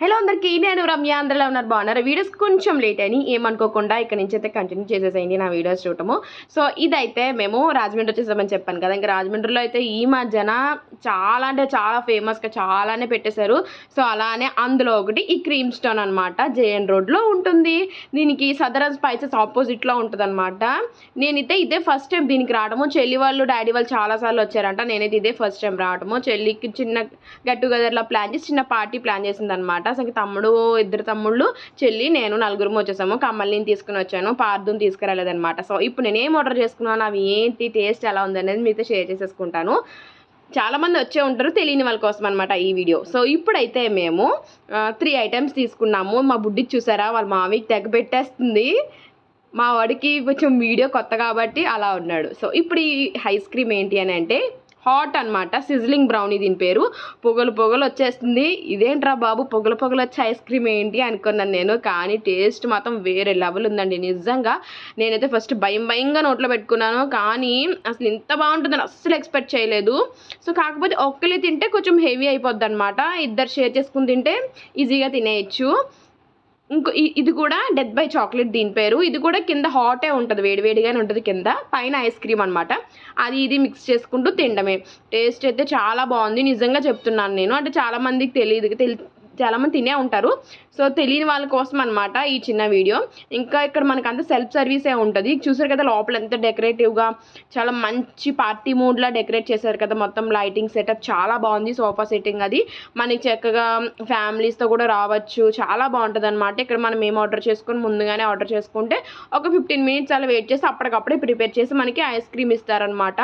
Hello అందరికీ నేను రమ్య అందరిలో ఉన్నారు బాగున్నారు? వీడియోస్ కొంచెం లేట్ అని ఏమనుకోకుండా ఇక్కడ నుంచి అయితే కంటిన్యూ చేసేసేయండి నా వీడియోస్ చూడటము. సో ఇదైతే మేము రాజమండ్రి వచ్చేసామని చెప్పాను కదా ఇంకా రాజమండ్రిలో అయితే ఈ మధ్యన చాలా అంటే చాలా ఫేమస్గా చాలానే పెట్టేశారు. సో అలానే అందులో ఒకటి ఈ క్రీమ్ స్టోన్ అనమాట జేఎన్ రోడ్లో ఉంటుంది. దీనికి సదరన్ స్పైసెస్ ఆపోజిట్లో ఉంటుంది అనమాట నేనైతే ఇదే ఫస్ట్ టైం దీనికి రావడము. చెల్లి వాళ్ళు డాడీ వాళ్ళు చాలాసార్లు వచ్చారంట. నేనైతే ఇదే ఫస్ట్ టైం రావడము. చెల్లికి చిన్న గెట్ టుగెదర్లో ప్లాన్ చేసి చిన్న పార్టీ ప్లాన్ చేసింది అనమాట. అసలు తమ్ముడు ఇద్దరు తమ్ముళ్ళు చెల్లి నేను నలుగురు వచ్చేసాము. కమ్మల్ని తీసుకుని వచ్చాను. పార్థుని తీసుకురాలేదనమాట. సో ఇప్పుడు నేను ఏం ఆర్డర్ చేసుకున్నాను? అవి ఏంటి? టేస్ట్ ఎలా ఉంది అనేది మీతో షేర్ చేసేసుకుంటాను. చాలామంది వచ్చే ఉంటారు. తెలియని వాళ్ళ కోసం అనమాట ఈ వీడియో సో ఇప్పుడైతే మేము త్రీ ఐటమ్స్ తీసుకున్నాము. మా బుడ్డి చూసారా? వాళ్ళ మామికి తెగ పెట్టేస్తుంది. మా వాడికి కొంచెం వీడియో కొత్త కాబట్టి అలా ఉన్నాడు. సో ఇప్పుడు ఈ ఐస్ క్రీమ్ ఏంటి అని అంటే హాట్ అనమాట సిజ్లింగ్ బ్రౌనీ దీని పేరు. పొగలు పొగలు వచ్చేస్తుంది. ఇదేంట్రా బాబు పొగలు పొగలు వచ్చే ఐస్ క్రీమ్ ఏంటి అనుకున్నాను నేను కానీ టేస్ట్ మాత్రం వేరే లెవెల్ ఉందండి. నిజంగా నేనైతే ఫస్ట్ భయం భయంగా నోట్లో పెట్టుకున్నాను కానీ అసలు ఇంత బాగుంటుందని అస్సలు ఎక్స్పెక్ట్ చేయలేదు. సో కాకపోతే ఒక్కలే తింటే కొంచెం హెవీ అయిపోద్ది అనమాట ఇద్దరు షేర్ చేసుకుని తింటే ఈజీగా తినేయచ్చు. ఇంకో ఇ- ఇది కూడా డెత్ బై చాక్లెట్ దీని పేరు. ఇది కూడా కింద హాటే ఉంటుంది వేడివేడిగానే ఉంటుంది కింద. పైన ఐస్ క్రీమ్ అనమాట అది ఇది మిక్స్ చేసుకుంటూ తినడమే. టేస్ట్ అయితే చాలా బాగుంది. నిజంగా చెప్తున్నాను నేను. అంటే చాలా మందికి తెలియదు తెలి చాలామంది తినే ఉంటారు. సో తెలియని వాళ్ళ కోసం అనమాట ఈ చిన్న వీడియో. ఇంకా ఇక్కడ మనకు అంత సెల్ఫ్ సర్వీసే ఉంటుంది. చూసారు కదా లోపల ఎంత డెకరేటివ్గా చాలా మంచి పార్టీ మూడ్లా డెకరేట్ చేశారు కదా మొత్తం లైటింగ్ సెటప్ చాలా బాగుంది సోఫా సెట్టింగ్ అది. మనకి చక్కగా ఫ్యామిలీస్తో కూడా రావచ్చు. చాలా బాగుంటుంది అనమాట ఇక్కడ మనం ఏం ఆర్డర్ చేసుకుని ముందుగానే ఆర్డర్ చేసుకుంటే ఒక ఫిఫ్టీన్ మినిట్స్ అలా వెయిట్ చేసి అప్పటికప్పుడే ప్రిపేర్ చేసి మనకి ఐస్ క్రీమ్ ఇస్తారనమాట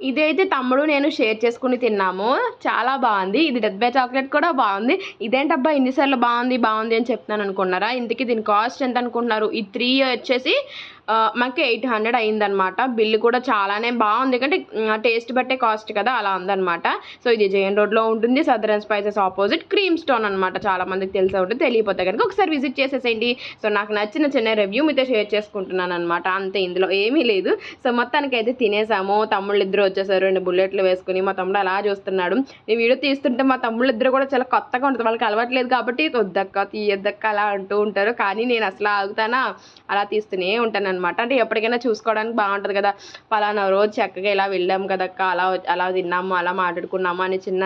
ఇదైతే తమ్ముడు నేను షేర్ చేసుకుని తిన్నాము. చాలా బాగుంది. ఇది డెత్ బై చాక్లెట్ కూడా బాగుంది. ఇదేంటబ్బా ఇన్నిసార్లు బాగుంది బాగుంది అని చెప్తున్నాను అనుకున్నారా? ఇంతకీ దీని కాస్ట్ ఎంత అనుకుంటున్నారు ఈ త్రీ వచ్చేసి మాకు ఎయిట్ హండ్రెడ్ అయిందనమాట బిల్లు కూడా చాలానే బాగుంది. ఎందుకంటే టేస్ట్ బట్టే కాస్ట్ కదా అలా ఉందనమాట సో ఇది జయన్ రోడ్లో ఉంటుంది. Southern Spices opposite Cream Stone అనమాట చాలా మందికి తెలిసే ఉంటుంది. తెలియపోతే కనుక ఒకసారి విజిట్ చేసేసేయండి. సో నాకు నచ్చిన చిన్న రివ్యూ మీతో షేర్ చేసుకుంటున్నాను అనమాట అంతే ఇందులో ఏమీ లేదు. సో మొత్తానికి అయితే తినేసాము. తమ్ముళ్ళు ఇద్దరు వచ్చేసారు. రెండు బుల్లెట్లు వేసుకుని మా తమ్ముడు అలా చూస్తున్నాడు. ఈ వీడియో తీస్తుంటే మా తమ్ముళ్ళు ఇద్దరు కూడా చాలా కొత్తగా ఉంటుంది వాళ్ళకి అలవాట్లేదు కాబట్టి వద్దక్క తీయద్దక్క అలా అంటూ ఉంటారు. కానీ నేను అసలు ఆగుతానా? అలా తీస్తూనే ఉంటాను అనమాట అంటే ఎప్పటికైనా చూసుకోవడానికి బాగుంటుంది కదా. పలానా రోజు చక్కగా ఇలా వెళ్ళాం కదక్క అలా అలా తిన్నాము అలా మాట్లాడుకున్నాము అని చిన్న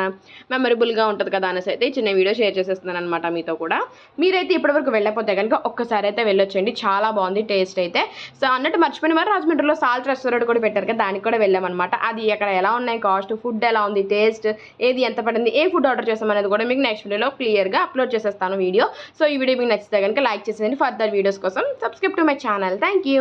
మెమరబుల్గా ఉంటుంది కదా అనేసి అయితే చిన్న వీడియో షేర్ చేసేస్తున్నాను అనమాట మీతో కూడా. మీరైతే ఇప్పటివరకు వెళ్ళకపోతే కనుక ఒక్కసారి అయితే వెళ్ళొచ్చండి. చాలా బాగుంది టేస్ట్ అయితే. సో అన్నట్టు మర్చిపోయిన మరి రాజమండ్రిలో సాల్ట్ రెస్టారెంట్ కూడా పెట్టారు కదా దానికి కూడా వెళ్ళామన్నమాట అది ఎక్కడ ఎలా ఉన్నాయి కాస్ట్ ఫుడ్ ఎలా ఉంది టేస్ట్ ఏది ఎంత పడింది ఏ ఫుడ్ ఆర్డర్ చేసామనేది కూడా మీకు నెక్స్ట్ వీడియోలో క్లియర్గా అప్లోడ్ చేసేస్తాను వీడియో. సో ఈ వీడియో మీకు నచ్చితే కనుక లైక్ చేసేయండి. ఫర్దర్ వీడియోస్ కోసం subscribe to my channel. Thank you